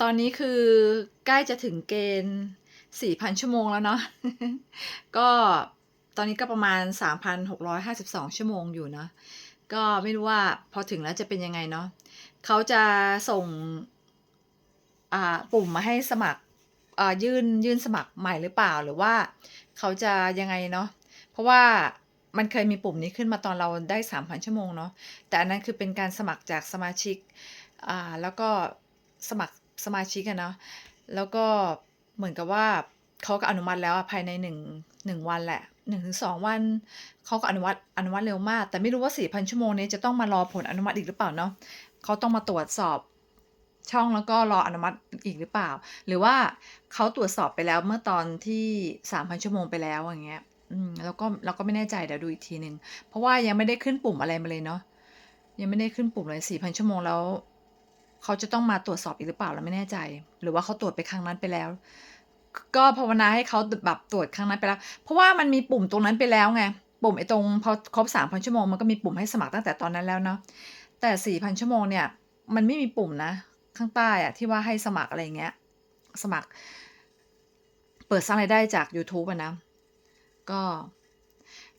ตอนนี้คือใกล้จะถึงเกณฑ์4,000ชั่วโมงแล้วเนาะ ก็ตอนนี้ก็ประมาณ 3,652 ชั่วโมงอยู่เนาะ ก็ไม่รู้ว่าพอถึงแล้วจะเป็นยังไงเนาะเขาจะส่งปุ่มมาให้สมัครยื่นยื่นสมัครใหม่หรือเปล่าหรือว่าเขาจะยังไงเนาะ เพราะว่ามันเคยมีปุ่มนี้ขึ้นมาตอนเราได้ 3,000 ชั่วโมงเนาะ แต่อันนั้นคือเป็นการสมัครจากสมาชิก แล้วก็สมัคร สมาชิกอะเนาะแล้วก็เหมือนกับว่าเขาก็อนุมัติแล้วภายใน1 1วันแหละ1-2วันเขาก็อนุมัติอนุมัติเร็วมาก แต่ไม่รู้ว่า4,000ชั่วโมงนี้จะต้องมารอผลอนุมัติอีกหรือเปล่าเนาะเขาต้องมาตรวจสอบช่องแล้วก็รออนุมัติอีกหรือเปล่า หรือว่าเขาตรวจสอบไปแล้วเมื่อตอนที่3,000ชั่วโมงไปแล้วอย่างเงี้ยอืมเราก็เราก็ไม่แน่ใจเดี๋ยวดูอีกทีหนึ่งเพราะว่ายังไม่ได้ขึ้นปุ่มอะไรมาเลยเนาะยังไม่ได้ขึ้นปุ่มเลย4,000ชั่วโมงแล้ว เขาจะต้องมาตรวจสอบอีกหรือเปล่าเราไม่แน่ใจ หรือว่าเขาตรวจไปครั้งนั้นไปแล้ว ก็ภาวนาให้เขาแบบตรวจครั้งนั้นไปแล้ว เพราะว่ามันมีปุ่มตรงนั้นไปแล้วไง ปุ่มไอ้ตรงพอครบ3,000ชั่วโมงมันก็มีปุ่มให้สมัครตั้งแต่ตอนนั้นแล้วเนาะ แต่4,000ชั่วโมงเนี่ยมันไม่มีปุ่มนะ ข้างใต้อะที่ว่าให้สมัครอะไรเงี้ย สมัคร เปิดสร้างรายได้จากยูทูบอะนะ ก็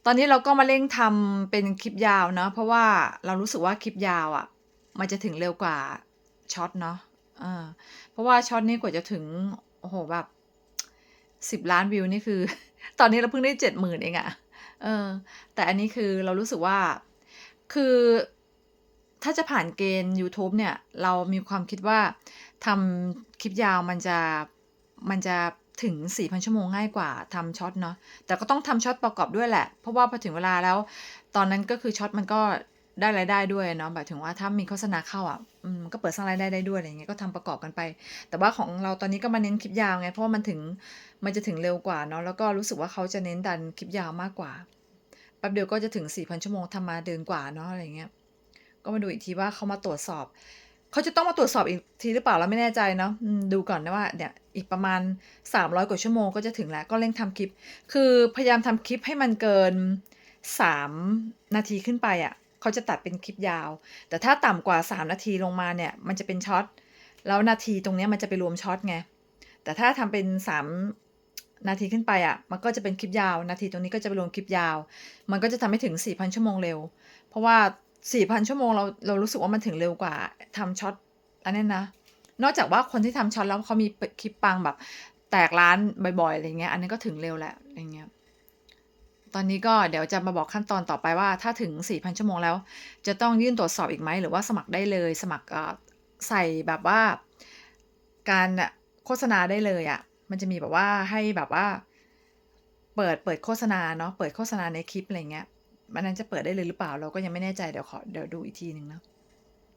ตอนนี้เราก็มาเร่งทำเป็นคลิปยาวเนาะเพราะว่าเรารู้สึกว่าคลิปยาวอะ มันจะถึงเร็วกว่า ช็อตเนาะเออเพราะว่าช็อตนี่กว่าจะถึง โอ้โฮแบบ10,000,000วิวนี่คือ ตอนนี้เราเพิ่งได้70,000เองอะเออ แต่อันนี้คือเรารู้สึกว่า คือถ้าจะผ่านเกณฑ์ยูทูบเนี่ย เรามีความคิดว่าทำคลิปยาวมันจะ มันจะถึง 4,000 ชั่วโมงง่ายกว่าทำช็อตเนาะ แต่ก็ต้องทำช็อตประกอบด้วยแหละ เพราะว่าพอถึงเวลาแล้ว ตอนนั้นก็คือช็อตมันก็ ได้รายได้ด้วยเนาะหมายถึงว่าถ้ามีโฆษณาเข้าอะอืมก็เปิดสร้างรายได้ได้ด้วยอะไรเงี้ยก็ทำประกอบกันไป แต่ว่าของเราตอนนี้ก็มาเน้นคลิปยาวไงเพราะมันถึงมันจะถึงเร็วกว่าเนาะแล้วก็รู้สึกว่าเขาจะเน้นดันคลิปยาวมากกว่าแป๊บเดียวก็จะถึง4,000ชั่วโมงทำมาเดือนกว่าเนาะอะไรเงี้ยก็มาดูอีกทีว่าเขามาตรวจสอบเขาจะต้องมาตรวจสอบอีกทีหรือเปล่าเราไม่แน่ใจเนาะดูก่อนนะว่าเนี่ยอีกประมาณ 300 กว่าชั่วโมงก็จะถึงแล้วก็เร่งทำคลิป คือพยายามทำคลิปให้มันเกิน 3 นาทีขึ้นไปอะ เขาจะตัดเป็นคลิปยาว แต่ถ้าต่ำกว่า 3 นาทีลงมาเนี่ย มันจะเป็นช็อต แล้วนาทีตรงเนี้ยมันจะไปรวมช็อตไง แต่ถ้าทำเป็น 3 นาทีขึ้นไปอะมันก็จะเป็นคลิปยาว นาทีตรงนี้ก็จะไปรวมคลิปยาว มันก็จะทำให้ถึง 4,000 ชั่วโมงเร็ว เพราะว่า 4,000 ชั่วโมงเราเรารู้สึกว่ามันถึงเร็วกว่าทำช็อตอันนั้นนะ นอกจากว่าคนที่ทำช็อตแล้วเขามีคลิปปังแบบแตกล้านบ่อยๆอะไรเงี้ย อันนั้ก็ถึงเร็วแหละอะไรอย่างเงี้ย ตอนนี้ก็เดี๋ยวจะมาบอกขั้นตอนต่อไปว่า ถ้าถึง 4,000 ชั่วโมงแล้ว จะต้องยื่นตรวจสอบอีกไหม หรือว่าสมัครได้เลย สมัครใส่แบบว่า การโฆษณาได้เลยอะมันจะมีแบบว่าให้แบบว่า เปิดเปิดโฆษณาเนาะเปิดโฆษณาในคลิปอะไรเงี้ยมันนั้นจะเปิดได้เลยหรือเปล่าเราก็ยังไม่แน่ใจเดี๋ยวขอเดี๋ยวดูอีกทีหนึ่งเนาะ